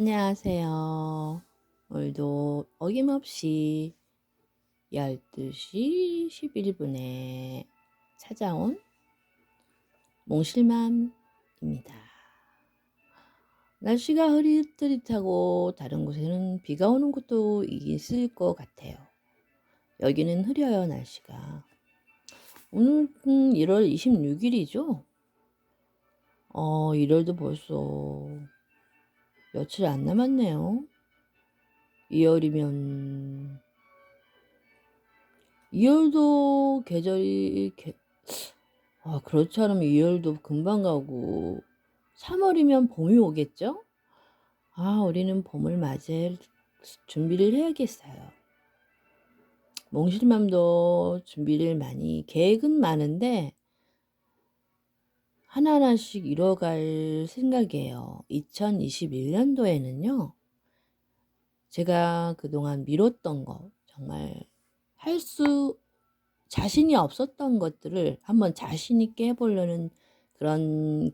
안녕하세요. 오늘도 어김없이 12시 11분에 찾아온 몽실맘입니다. 날씨가 흐릿흐릿하고 다른 곳에는 비가 오는 곳도 있을 것 같아요. 여기는 흐려요, 날씨가. 오늘은 1월 26일이죠? 어, 1월도 벌써 며칠 안 남았네요. 2월이면 2월도 계절이 개... 아, 그렇지 않으면 2월도 금방 가고 3월이면 봄이 오겠죠? 아, 우리는 봄을 맞이할 준비를 해야겠어요. 몽실맘도 준비를 많이 계획은 많은데 하나하나씩 이뤄갈 생각이에요. 2021년도에는요. 제가 그동안 미뤘던 거 정말 할 수 자신이 없었던 것들을 한번 자신 있게 해보려는 그런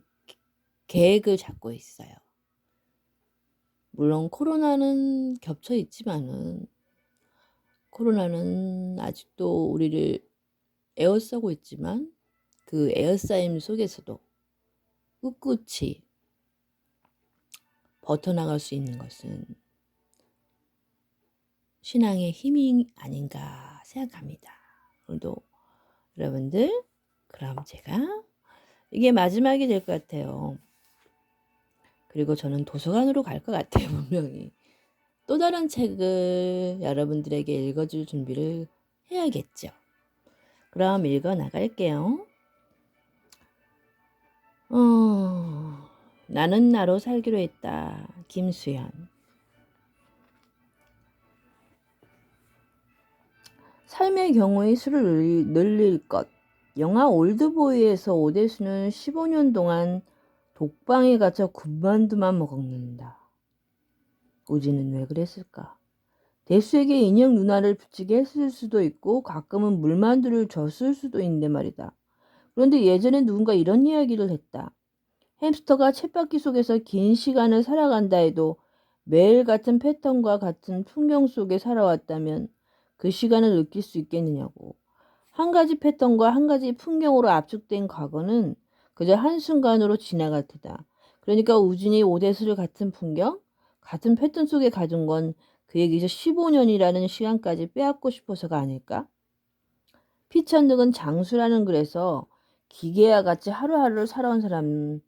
계획을 잡고 있어요. 물론 코로나는 겹쳐 있지만은 코로나는 아직도 우리를 에워싸고 있지만 그 에어싸임 속에서도 꿋꿋이 버텨나갈 수 있는 것은 신앙의 힘이 아닌가 생각합니다. 오늘도 여러분들 그럼 제가 이게 마지막이 될 것 같아요. 그리고 저는 도서관으로 갈 것 같아요, 분명히. 또 다른 책을 여러분들에게 읽어줄 준비를 해야겠죠. 그럼 읽어 나갈게요. 어, 나는 나로 살기로 했다. 김수현. 삶의 경우의 수를 늘릴 것. 영화 올드보이에서 오대수는 15년 동안 독방에 갇혀 군만두만 먹는다. 우지는 왜 그랬을까? 대수에게 인형 누나를 붙이게 했을 수도 있고 가끔은 물만두를 줬을 수도 있는데 말이다. 그런데 예전에 누군가 이런 이야기를 했다. 햄스터가 쳇바퀴 속에서 긴 시간을 살아간다 해도 매일 같은 패턴과 같은 풍경 속에 살아왔다면 그 시간을 느낄 수 있겠느냐고. 한 가지 패턴과 한 가지 풍경으로 압축된 과거는 그저 한순간으로 지나갈 테다. 그러니까 우진이 오대수를 같은 풍경, 같은 패턴 속에 가둔 건 그에게서 15년이라는 시간까지 빼앗고 싶어서가 아닐까? 피천득은 장수라는 글에서 기계와 같이 하루하루를 살아온 사람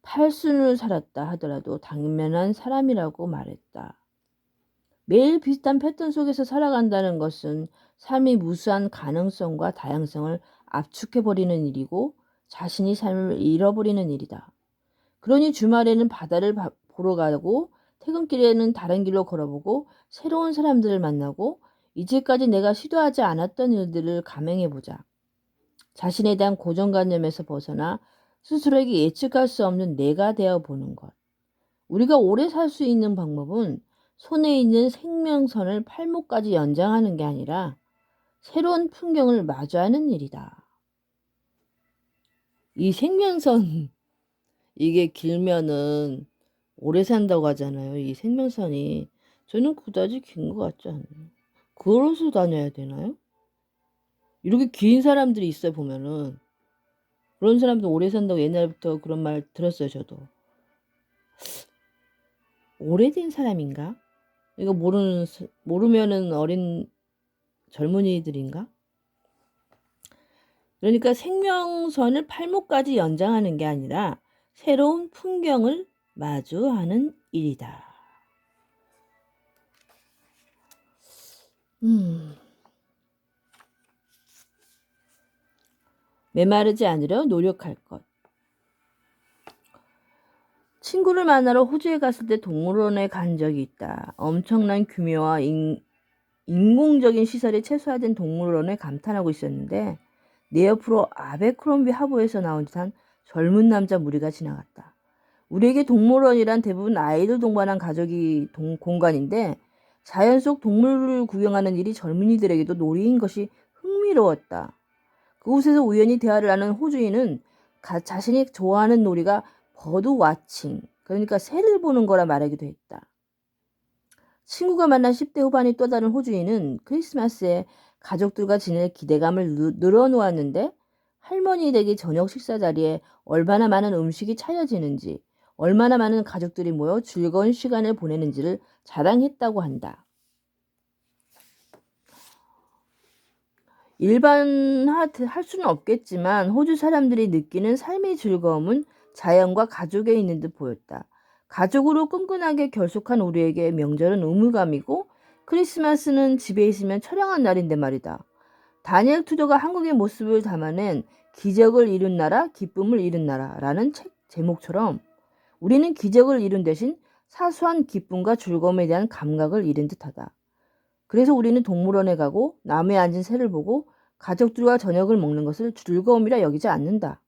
팔순을 살았다 하더라도 당면한 사람이라고 말했다. 매일 비슷한 패턴 속에서 살아간다는 것은 삶이 무수한 가능성과 다양성을 압축해버리는 일이고 자신이 삶을 잃어버리는 일이다. 그러니 주말에는 바다를 보러 가고 퇴근길에는 다른 길로 걸어보고 새로운 사람들을 만나고 이제까지 내가 시도하지 않았던 일들을 감행해보자. 자신에 대한 고정관념에서 벗어나 스스로에게 예측할 수 없는 내가 되어 보는 것. 우리가 오래 살 수 있는 방법은 손에 있는 생명선을 팔목까지 연장하는 게 아니라 새로운 풍경을 마주하는 일이다. 이 생명선, 이게 길면은 오래 산다고 하잖아요. 이 생명선이. 저는 그다지 긴 것 같지 않아요. 걸어서 다녀야 되나요? 이렇게 긴 사람들이 있어 보면은 그런 사람도 오래 산다고 옛날부터 그런 말 들었어요 저도 오래된 사람인가? 이거 모르는 모르면은 어린 젊은이들인가? 그러니까 생명선을 팔목까지 연장하는 게 아니라 새로운 풍경을 마주하는 일이다. 음. 메마르지 않으려 노력할 것. 친구를 만나러 호주에 갔을 때 동물원에 간 적이 있다. 엄청난 규모와 인, 인공적인 시설이 최소화된 동물원에 감탄하고 있었는데 내 옆으로 아베크롬비 하부에서 나온 듯한 젊은 남자 무리가 지나갔다. 우리에게 동물원이란 대부분 아이들 동반한 가족이 동, 공간인데 자연 속 동물을 구경하는 일이 젊은이들에게도 놀이인 것이 흥미로웠다. 그곳에서 우연히 대화를 하는 호주인은 가, 자신이 좋아하는 놀이가 버드 와칭, 그러니까 새를 보는 거라 말하기도 했다. 친구가 만난 10대 후반의 또 다른 호주인은 크리스마스에 가족들과 지낼 기대감을 누- 늘어놓았는데 할머니 댁의 저녁 식사 자리에 얼마나 많은 음식이 차려지는지, 얼마나 많은 가족들이 모여 즐거운 시간을 보내는지를 자랑했다고 한다. 일반화할 수는 없겠지만 호주 사람들이 느끼는 삶의 즐거움은 자연과 가족에 있는 듯 보였다. 가족으로 끈끈하게 결속한 우리에게 명절은 의무감이고 크리스마스는 집에 있으면 처량한 날인데 말이다. 다니엘 투더가 한국의 모습을 담아낸 기적을 이룬 나라, 기쁨을 이룬 나라라는 책 제목처럼 우리는 기적을 이룬 대신 사소한 기쁨과 즐거움에 대한 감각을 잃은 듯하다. 그래서 우리는 동물원에 가고 나무에 앉은 새를 보고 가족들과 저녁을 먹는 것을 즐거움이라 여기지 않는다.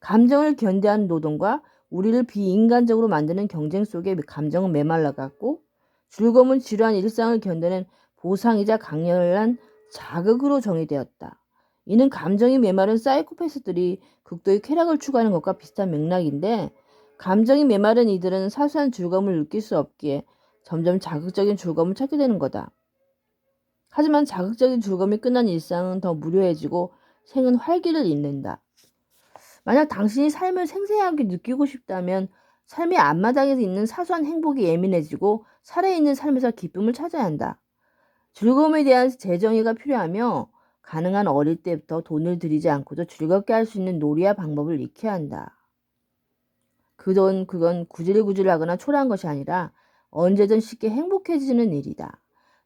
감정을 견뎌한 노동과 우리를 비인간적으로 만드는 경쟁 속에 감정은 메말라갔고 즐거움은 지루한 일상을 견뎌낸 보상이자 강렬한 자극으로 정의되었다. 이는 감정이 메마른 사이코패스들이 극도의 쾌락을 추구하는 것과 비슷한 맥락인데 감정이 메마른 이들은 사소한 즐거움을 느낄 수 없기에 점점 자극적인 즐거움을 찾게 되는 거다. 하지만 자극적인 즐거움이 끝난 일상은 더 무료해지고 생은 활기를 잃는다. 만약 당신이 삶을 생생하게 느끼고 싶다면 삶의 앞마당에 있는 사소한 행복이 예민해지고 살아있는 삶에서 기쁨을 찾아야 한다. 즐거움에 대한 재정의가 필요하며 가능한 어릴 때부터 돈을 들이지 않고도 즐겁게 할 수 있는 놀이와 방법을 익혀야 한다. 그돈 그건 구질구질하거나 초라한 것이 아니라 언제든 쉽게 행복해지는 일이다.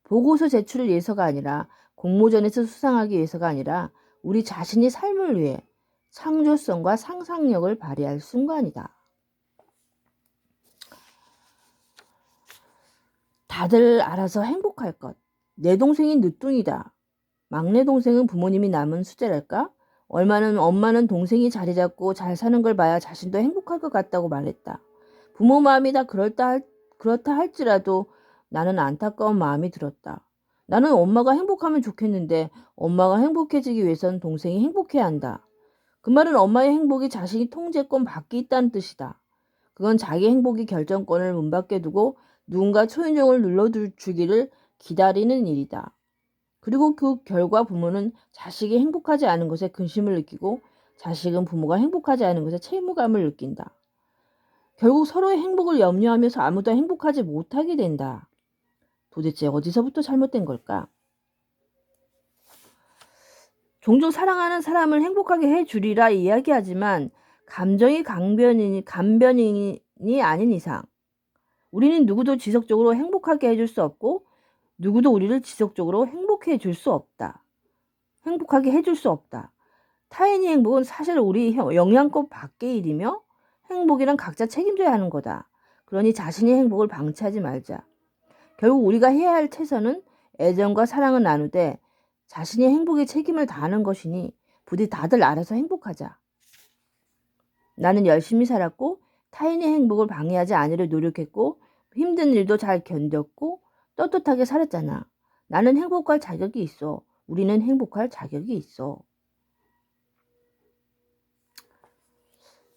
보고서 제출을 위해서가 아니라 공모전에서 수상하기 위해서가 아니라 우리 자신이 삶을 위해 창조성과 상상력을 발휘할 순간이다. 다들 알아서 행복할 것. 내 동생이 늦둥이다. 막내 동생은 부모님이 남은 수제랄까? 얼마는 엄마는 동생이 자리 잡고 잘 사는 걸 봐야 자신도 행복할 것 같다고 말했다. 부모 마음이 다 그렇다, 할, 그렇다 할지라도 나는 안타까운 마음이 들었다. 나는 엄마가 행복하면 좋겠는데 엄마가 행복해지기 위해선 동생이 행복해야 한다. 그 말은 엄마의 행복이 자신이 통제권 밖에 있다는 뜻이다. 그건 자기 행복의 결정권을 문 밖에 두고 누군가 초인종을 눌러주기를 기다리는 일이다. 그리고 그 결과 부모는 자식이 행복하지 않은 것에 근심을 느끼고 자식은 부모가 행복하지 않은 것에 채무감을 느낀다. 결국 서로의 행복을 염려하면서 아무도 행복하지 못하게 된다. 도대체 어디서부터 잘못된 걸까? 종종 사랑하는 사람을 행복하게 해주리라 이야기하지만 감정이 강변이니 간변이 아닌 이상 우리는 누구도 지속적으로 행복하게 해줄 수 없고 누구도 우리를 지속적으로 행복해 해줄 수 없다. 행복하게 해줄 수 없다. 타인의 행복은 사실 우리 영향권 밖의 일이며 행복이란 각자 책임져야 하는 거다. 그러니 자신의 행복을 방치하지 말자. 결국 우리가 해야 할 최선은 애정과 사랑을 나누되 자신의 행복에 책임을 다하는 것이니 부디 다들 알아서 행복하자. 나는 열심히 살았고 타인의 행복을 방해하지 않으려 노력했고 힘든 일도 잘 견뎠고 떳떳하게 살았잖아. 나는 행복할 자격이 있어. 우리는 행복할 자격이 있어.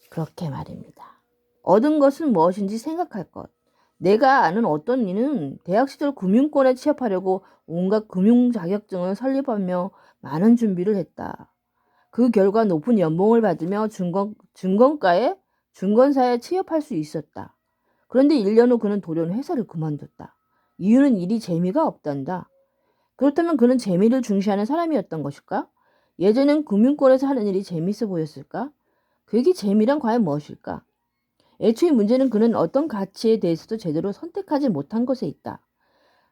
그렇게 말입니다. 얻은 것은 무엇인지 생각할 것. 내가 아는 어떤 이는 대학 시절 금융권에 취업하려고 온갖 금융 자격증을 설립하며 많은 준비를 했다. 그 결과 높은 연봉을 받으며 증권, 증권가에 증권사에 취업할 수 있었다. 그런데 1년 후 그는 돌연 회사를 그만뒀다. 이유는 일이 재미가 없단다. 그렇다면 그는 재미를 중시하는 사람이었던 것일까? 예전엔 금융권에서 하는 일이 재밌어 보였을까? 그게 재미란 과연 무엇일까? 애초에 문제는 그는 어떤 가치에 대해서도 제대로 선택하지 못한 것에 있다.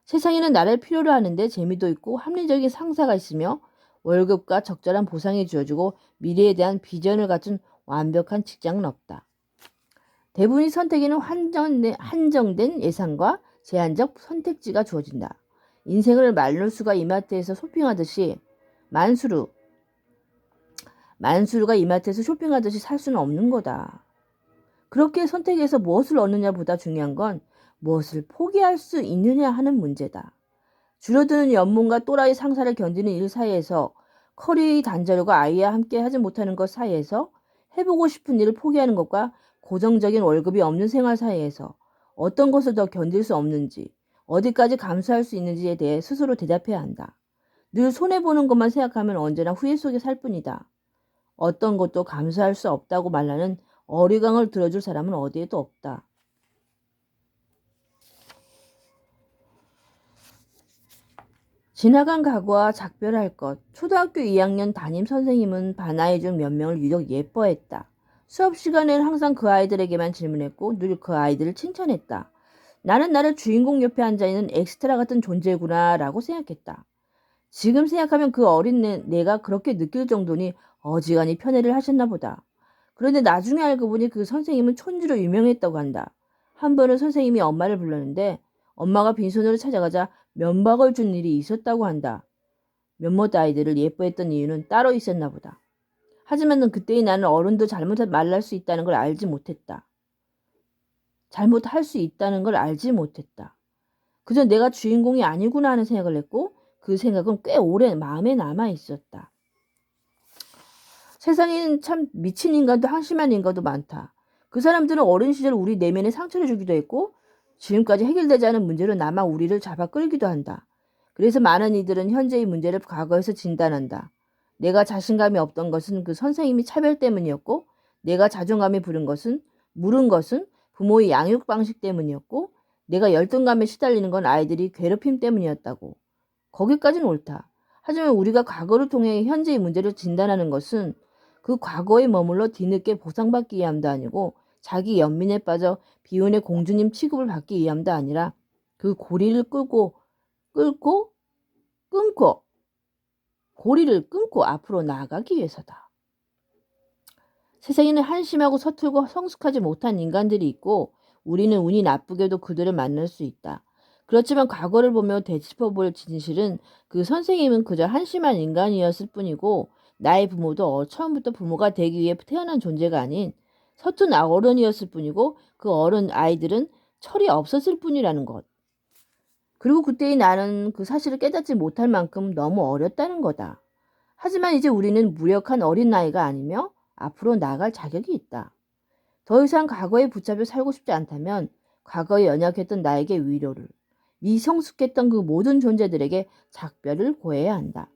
세상에는 나를 필요로 하는데 재미도 있고 합리적인 상사가 있으며 월급과 적절한 보상이 주어지고 미래에 대한 비전을 갖춘 완벽한 직장은 없다. 대부분의 선택에는 한정된 예상과 제한적 선택지가 주어진다. 인생을 말루수가 이마트에서 쇼핑하듯이 만수르 만수르가 이마트에서 쇼핑하듯이 살 수는 없는 거다. 그렇게 선택해서 무엇을 얻느냐보다 중요한 건 무엇을 포기할 수 있느냐 하는 문제다. 줄어드는 연봉과 또라이 상사를 견디는 일 사이에서 커리의 단절과 아이와 함께 하지 못하는 것 사이에서 해보고 싶은 일을 포기하는 것과 고정적인 월급이 없는 생활 사이에서 어떤 것을 더 견딜 수 없는지, 어디까지 감수할 수 있는지에 대해 스스로 대답해야 한다. 늘 손해보는 것만 생각하면 언제나 후회 속에 살 뿐이다. 어떤 것도 감수할 수 없다고 말하는 어리광을 들어줄 사람은 어디에도 없다. 지나간 과거와 작별할 것. 초등학교 2학년 담임 선생님은 반아이 중 몇 명을 유독 예뻐했다. 수업 시간에는 항상 그 아이들에게만 질문했고 늘 그 아이들을 칭찬했다. 나는 나를 주인공 옆에 앉아있는 엑스트라 같은 존재구나 라고 생각했다. 지금 생각하면 그 어린 내, 내가 그렇게 느낄 정도니 어지간히 편애를 하셨나 보다. 그런데 나중에 알고 보니 그 선생님은 촌지로 유명했다고 한다. 한 번은 선생님이 엄마를 불렀는데 엄마가 빈손으로 찾아가자 면박을 준 일이 있었다고 한다. 몇몇 아이들을 예뻐했던 이유는 따로 있었나 보다. 하지만 그때의 나는 어른도 잘못 말할 수 있다는 걸 알지 못했다. 잘못할 수 있다는 걸 알지 못했다. 그저 내가 주인공이 아니구나 하는 생각을 했고 그 생각은 꽤 오래 마음에 남아 있었다. 세상에는 참 미친 인간도 한심한 인간도 많다. 그 사람들은 어린 시절 우리 내면에 상처를 주기도 했고 지금까지 해결되지 않은 문제로 남아 우리를 잡아 끌기도 한다. 그래서 많은 이들은 현재의 문제를 과거에서 진단한다. 내가 자신감이 없던 것은 그 선생님이 차별 때문이었고, 내가 자존감이 부른 것은, 물은 것은 부모의 양육 방식 때문이었고, 내가 열등감에 시달리는 건 아이들이 괴롭힘 때문이었다고. 거기까지는 옳다. 하지만 우리가 과거를 통해 현재의 문제를 진단하는 것은 그 과거에 머물러 뒤늦게 보상받기 위함도 아니고 자기 연민에 빠져 비운의 공주님 취급을 받기 위함도 아니라 그 고리를 끌고 끌고 끊고 고리를 끊고 앞으로 나아가기 위해서다. 세상에는 한심하고 서툴고 성숙하지 못한 인간들이 있고 우리는 운이 나쁘게도 그들을 만날 수 있다. 그렇지만 과거를 보며 되짚어볼 진실은 그 선생님은 그저 한심한 인간이었을 뿐이고 나의 부모도 처음부터 부모가 되기 위해 태어난 존재가 아닌 서툰 어른이었을 뿐이고 그 어른 아이들은 철이 없었을 뿐이라는 것. 그리고 그때의 나는 그 사실을 깨닫지 못할 만큼 너무 어렸다는 거다. 하지만 이제 우리는 무력한 어린 나이가 아니며 앞으로 나아갈 자격이 있다. 더 이상 과거에 붙잡혀 살고 싶지 않다면 과거에 연약했던 나에게 위로를, 미성숙했던 그 모든 존재들에게 작별을 고해야 한다.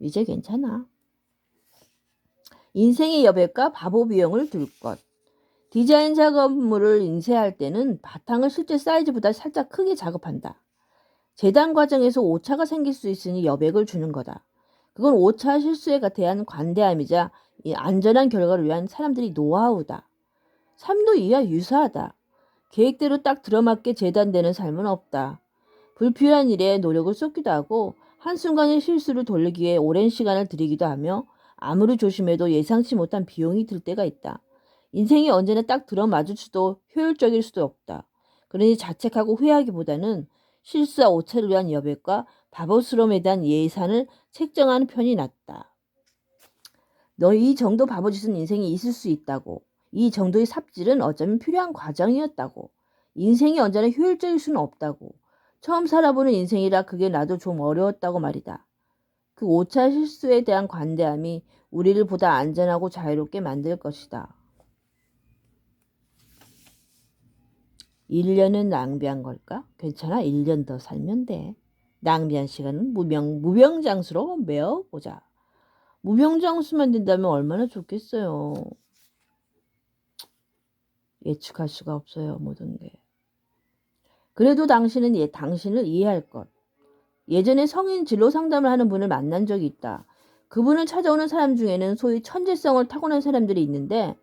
이제 괜찮아. 인생의 여백과 바보 비용을 들 것. 디자인 작업물을 인쇄할 때는 바탕을 실제 사이즈보다 살짝 크게 작업한다. 재단 과정에서 오차가 생길 수 있으니 여백을 주는 거다. 그건 오차 실수에 대한 관대함이자 안전한 결과를 위한 사람들이 노하우다. 삶도 이와 유사하다. 계획대로 딱 들어맞게 재단되는 삶은 없다. 불필요한 일에 노력을 쏟기도 하고 한순간의 실수를 돌리기 위해 오랜 시간을 들이기도 하며 아무리 조심해도 예상치 못한 비용이 들 때가 있다. 인생이 언제나 딱 들어맞을 수도 효율적일 수도 없다. 그러니 자책하고 후회하기보다는 실수와 오차를 위한 여백과 바보스러움에 대한 예산을 책정하는 편이 낫다. 너 이 정도 바보짓은 인생에 있을 수 있다고. 이 정도의 삽질은 어쩌면 필요한 과정이었다고. 인생이 언제나 효율적일 수는 없다고. 처음 살아보는 인생이라 그게 나도 좀 어려웠다고 말이다. 그 오차 실수에 대한 관대함이 우리를 보다 안전하고 자유롭게 만들 것이다. 1년은 낭비한 걸까? 괜찮아. 1년 더 살면 돼. 낭비한 시간은 무명, 무병장수로 메어보자. 무병장수만 된다면 얼마나 좋겠어요. 예측할 수가 없어요. 모든 게. 그래도 당신은 예, 당신을 이해할 것. 예전에 성인 진로 상담을 하는 분을 만난 적이 있다. 그분을 찾아오는 사람 중에는 소위 천재성을 타고난 사람들이 있는데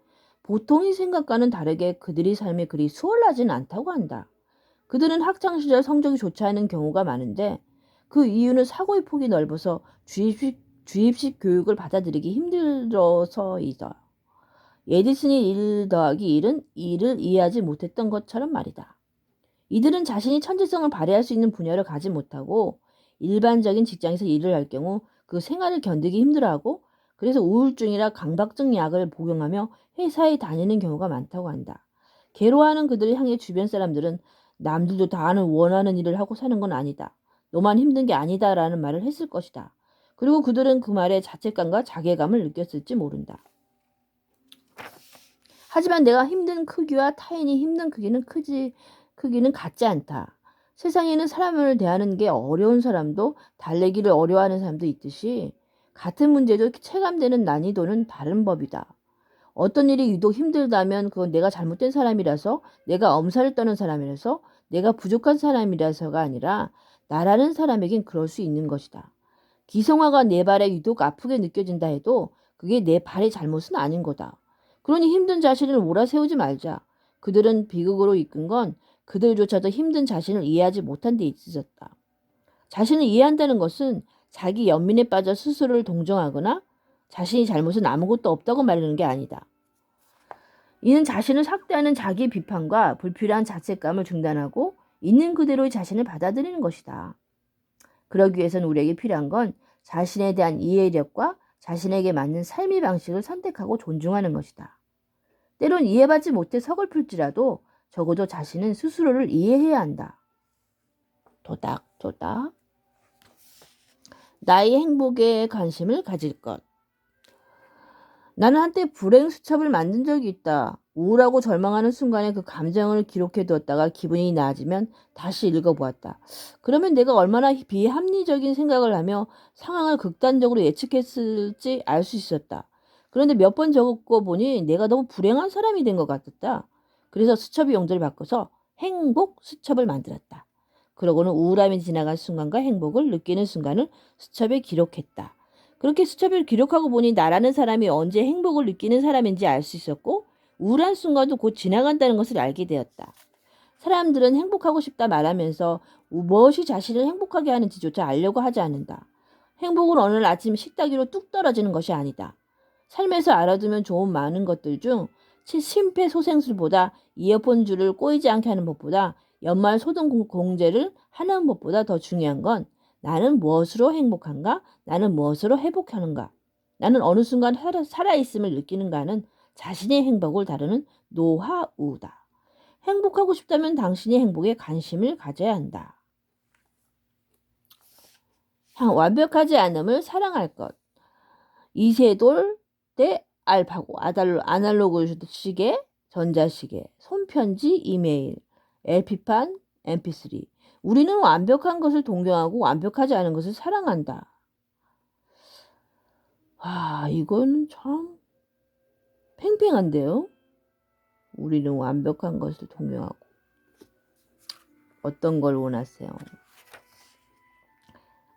보통의 생각과는 다르게 그들의 삶이 그리 수월하지는 않다고 한다. 그들은 학창시절 성적이 좋지 않은 경우가 많은데 그 이유는 사고의 폭이 넓어서 주입식, 주입식 교육을 받아들이기 힘들어서이다. 에디슨이 1 더하기 1은 2를 이해하지 못했던 것처럼 말이다. 이들은 자신이 천재성을 발휘할 수 있는 분야를 가지 못하고 일반적인 직장에서 일을 할 경우 그 생활을 견디기 힘들어하고 그래서 우울증이라 강박증 약을 복용하며 회사에 다니는 경우가 많다고 한다. 괴로워하는 그들을 향해 주변 사람들은 남들도 다 하는 원하는 일을 하고 사는 건 아니다. 너만 힘든 게 아니다라는 말을 했을 것이다. 그리고 그들은 그 말에 자책감과 자괴감을 느꼈을지 모른다. 하지만 내가 힘든 크기와 타인이 힘든 크기는 크지 크기는 같지 않다. 세상에는 사람을 대하는 게 어려운 사람도 달래기를 어려워하는 사람도 있듯이 같은 문제도 체감되는 난이도는 다른 법이다. 어떤 일이 유독 힘들다면 그건 내가 잘못된 사람이라서 내가 엄살을 떠는 사람이라서 내가 부족한 사람이라서가 아니라 나라는 사람에겐 그럴 수 있는 것이다. 기성화가 내 발에 유독 아프게 느껴진다 해도 그게 내 발의 잘못은 아닌 거다. 그러니 힘든 자신을 몰아세우지 말자. 그들은 비극으로 이끈 건 그들조차도 힘든 자신을 이해하지 못한 데 있었다. 자신을 이해한다는 것은 자기 연민에 빠져 스스로를 동정하거나 자신이 잘못은 아무것도 없다고 말하는 게 아니다. 이는 자신을 삭대하는 자기 비판과 불필요한 자책감을 중단하고 있는 그대로의 자신을 받아들이는 것이다. 그러기 위해서는 우리에게 필요한 건 자신에 대한 이해력과 자신에게 맞는 삶의 방식을 선택하고 존중하는 것이다. 때론 이해받지 못해 서글플지라도 적어도 자신은 스스로를 이해해야 한다. 도닥도닥. 나의 행복에 관심을 가질 것. 나는 한때 불행 수첩을 만든 적이 있다. 우울하고 절망하는 순간에 그 감정을 기록해 두었다가 기분이 나아지면 다시 읽어보았다. 그러면 내가 얼마나 비합리적인 생각을 하며 상황을 극단적으로 예측했을지 알 수 있었다. 그런데 몇 번 적고 보니 내가 너무 불행한 사람이 된 것 같았다. 그래서 수첩의 용도를 바꿔서 행복 수첩을 만들었다. 그러고는 우울함이 지나간 순간과 행복을 느끼는 순간을 수첩에 기록했다. 그렇게 수첩을 기록하고 보니 나라는 사람이 언제 행복을 느끼는 사람인지 알 수 있었고 우울한 순간도 곧 지나간다는 것을 알게 되었다. 사람들은 행복하고 싶다 말하면서 무엇이 자신을 행복하게 하는지조차 알려고 하지 않는다. 행복은 어느 날 아침 식탁 위로 뚝 떨어지는 것이 아니다. 삶에서 알아두면 좋은 많은 것들 중 심폐소생술보다 이어폰 줄을 꼬이지 않게 하는 법보다 연말 소등 공제를 하는 법보다 더 중요한 건 나는 무엇으로 행복한가? 나는 무엇으로 회복하는가? 나는 어느 순간 살아있음을 느끼는가는 자신의 행복을 다루는 노하우다. 행복하고 싶다면 당신의 행복에 관심을 가져야 한다. 완벽하지 않음을 사랑할 것. 이세돌 대 알파고, 아날로그 시계, 전자시계, 손편지, 이메일, LP판, MP3. 우리는 완벽한 것을 동경하고 완벽하지 않은 것을 사랑한다. 아, 이건 참 팽팽한데요. 우리는 완벽한 것을 동경하고 어떤 걸 원하세요?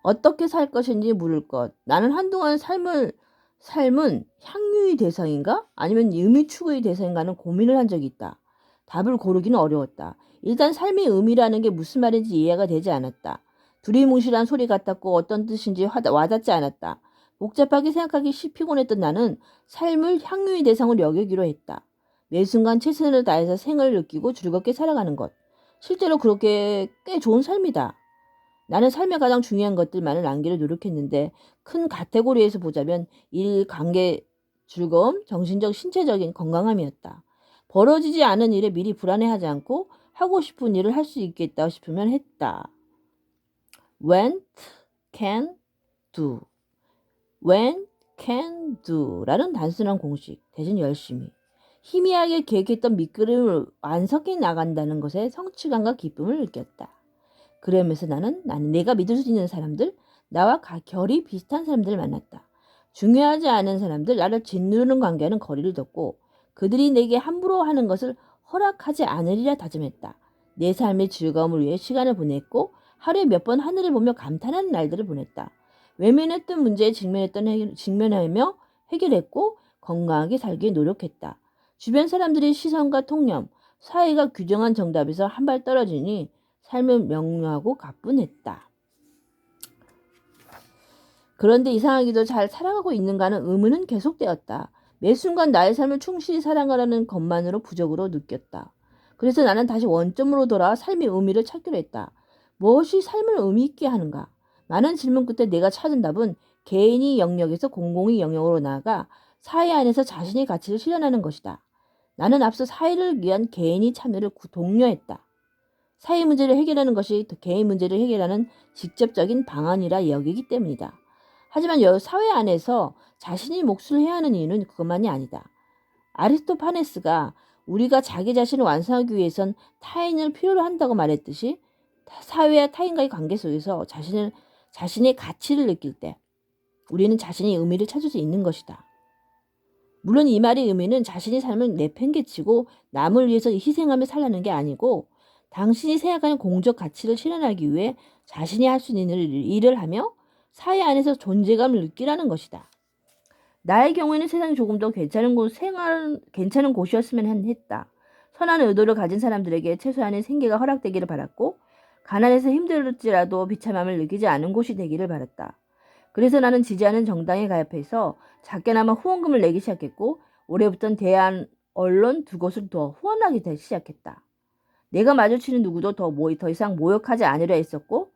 어떻게 살 것인지 물을 것. 나는 한동안 삶을 삶은 향유의 대상인가? 아니면 의미 추구의 대상인가는 고민을 한 적이 있다. 답을 고르기는 어려웠다. 일단 삶의 의미라는 게 무슨 말인지 이해가 되지 않았다. 두리뭉실한 소리 같았고 어떤 뜻인지 와닿지 않았다. 복잡하게 생각하기 쉽 피곤했던 나는 삶을 향유의 대상으로 여기기로 했다. 매 순간 최선을 다해서 생을 느끼고 즐겁게 살아가는 것. 실제로 그렇게 꽤 좋은 삶이다. 나는 삶의 가장 중요한 것들만을 남기려 노력했는데 큰 카테고리에서 보자면 일, 관계, 즐거움, 정신적, 신체적인 건강함이었다. 벌어지지 않은 일에 미리 불안해하지 않고 하고 싶은 일을 할 수 있겠다 싶으면 했다. went, can, do. when, can, do 라는 단순한 공식 대신 열심히 희미하게 계획했던 밑그림을 완성해 나간다는 것에 성취감과 기쁨을 느꼈다. 그러면서 나는 나는 내가 믿을 수 있는 사람들, 나와 결이 비슷한 사람들을 만났다. 중요하지 않은 사람들, 나를 짓누르는 관계는 거리를 뒀고 그들이 내게 함부로 하는 것을 허락하지 않으리라 다짐했다. 내 삶의 즐거움을 위해 시간을 보냈고 하루에 몇 번 하늘을 보며 감탄하는 날들을 보냈다. 외면했던 문제에 직면했던 해, 직면하며 해결했고 건강하게 살기에 노력했다. 주변 사람들의 시선과 통념, 사회가 규정한 정답에서 한 발 떨어지니 삶을 명료하고 가뿐했다. 그런데 이상하게도 잘 살아가고 있는가는 의문은 계속되었다. 매 순간 나의 삶을 충실히 살아가라는 것만으로 부적으로 느꼈다. 그래서 나는 다시 원점으로 돌아 삶의 의미를 찾기로 했다. 무엇이 삶을 의미 있게 하는가? 많은 질문 끝에 내가 찾은 답은 개인이 영역에서 공공의 영역으로 나아가 사회 안에서 자신의 가치를 실현하는 것이다. 나는 앞서 사회를 위한 개인이 참여를 독려했다. 사회 문제를 해결하는 것이 개인 문제를 해결하는 직접적인 방안이라 여기기 때문이다. 하지만 사회 안에서 자신이 몫을 해야 하는 이유는 그것만이 아니다. 아리스토파네스가 우리가 자기 자신을 완성하기 위해선 타인을 필요로 한다고 말했듯이 사회와 타인과의 관계 속에서 자신을 자신의 가치를 느낄 때 우리는 자신의 의미를 찾을 수 있는 것이다. 물론 이 말의 의미는 자신의 삶을 내팽개치고 남을 위해서 희생하며 살라는 게 아니고 당신이 생각하는 공적 가치를 실현하기 위해 자신이 할 수 있는 일을 하며 사회 안에서 존재감을 느끼라는 것이다. 나의 경우에는 세상이 조금 더 괜찮은 곳, 생활, 괜찮은 곳이었으면 했다. 선한 의도를 가진 사람들에게 최소한의 생계가 허락되기를 바랐고, 가난해서 힘들지라도 비참함을 느끼지 않은 곳이 되기를 바랐다. 그래서 나는 지지하는 정당에 가입해서 작게나마 후원금을 내기 시작했고, 올해부터는 대한 언론 두 곳을 더 후원하기 시작했다. 내가 마주치는 누구도 더, 모, 더 이상 모욕하지 않으려 했었고,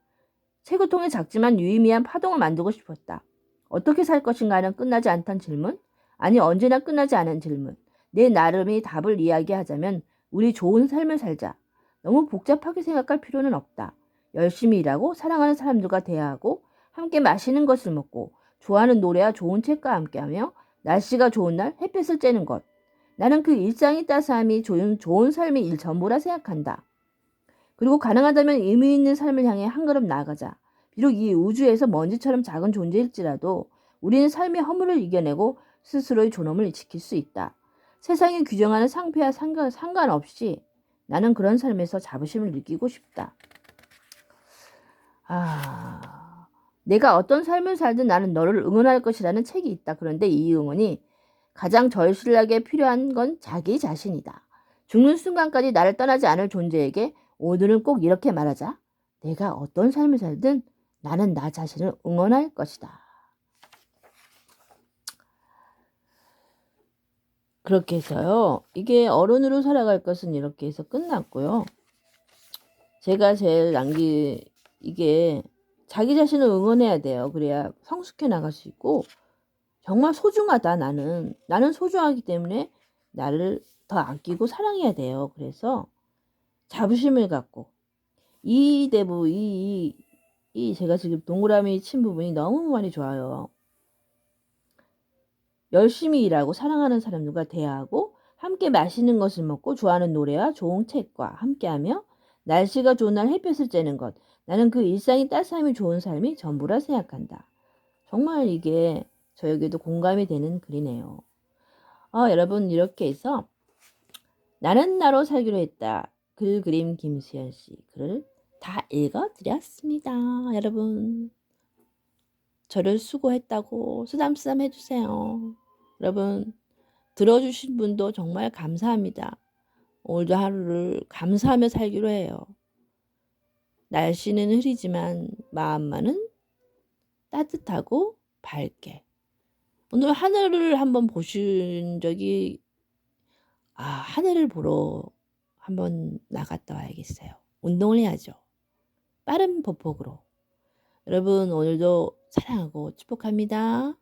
체구통에 작지만 유의미한 파동을 만들고 싶었다. 어떻게 살 것인가는 끝나지 않던 질문? 아니, 언제나 끝나지 않은 질문. 내 나름의 답을 이야기하자면, 우리 좋은 삶을 살자. 너무 복잡하게 생각할 필요는 없다. 열심히 일하고, 사랑하는 사람들과 대화하고, 함께 맛있는 것을 먹고, 좋아하는 노래와 좋은 책과 함께하며, 날씨가 좋은 날 햇볕을 쬐는 것. 나는 그 일상의 따스함이 좋은, 좋은 삶의 일 전부라 생각한다. 그리고 가능하다면 의미 있는 삶을 향해 한 걸음 나아가자. 비록 이 우주에서 먼지처럼 작은 존재일지라도 우리는 삶의 허물을 이겨내고 스스로의 존엄을 지킬 수 있다. 세상이 규정하는 상패와 상관, 상관없이 나는 그런 삶에서 자부심을 느끼고 싶다. 아, 내가 어떤 삶을 살든 나는 너를 응원할 것이라는 책이 있다. 그런데 이 응원이 가장 절실하게 필요한 건 자기 자신이다. 죽는 순간까지 나를 떠나지 않을 존재에게 오늘은 꼭 이렇게 말하자. 내가 어떤 삶을 살든 나는 나 자신을 응원할 것이다. 그렇게 해서요. 이게 어른으로 살아갈 것은 이렇게 해서 끝났고요. 제가 제일 남기 이게 자기 자신을 응원해야 돼요. 그래야 성숙해 나갈 수 있고 정말 소중하다 나는 나는 소중하기 때문에 나를 더 아끼고 사랑해야 돼요. 그래서 자부심을 갖고 이 대부 이, 이 제가 지금 동그라미 친 부분이 너무 많이 좋아요. 열심히 일하고 사랑하는 사람들과 대화하고 함께 맛있는 것을 먹고 좋아하는 노래와 좋은 책과 함께하며 날씨가 좋은 날 햇볕을 쬐는 것. 나는 그 일상이 따스함이 좋은 삶이 전부라 생각한다. 정말 이게 저에게도 공감이 되는 글이네요. 어, 여러분 이렇게 해서 나는 나로 살기로 했다. 글 그림 김수현 씨 글을 다 읽어드렸습니다. 여러분 저를 수고했다고 쓰담쓰담 해주세요. 여러분 들어주신 분도 정말 감사합니다. 오늘도 하루를 감사하며 살기로 해요. 날씨는 흐리지만 마음만은 따뜻하고 밝게. 오늘 하늘을 한번 보신 적이 아 하늘을 보러 한번 나갔다 와야겠어요. 운동을 해야죠. 빠른 보폭으로. 여러분 오늘도 사랑하고 축복합니다.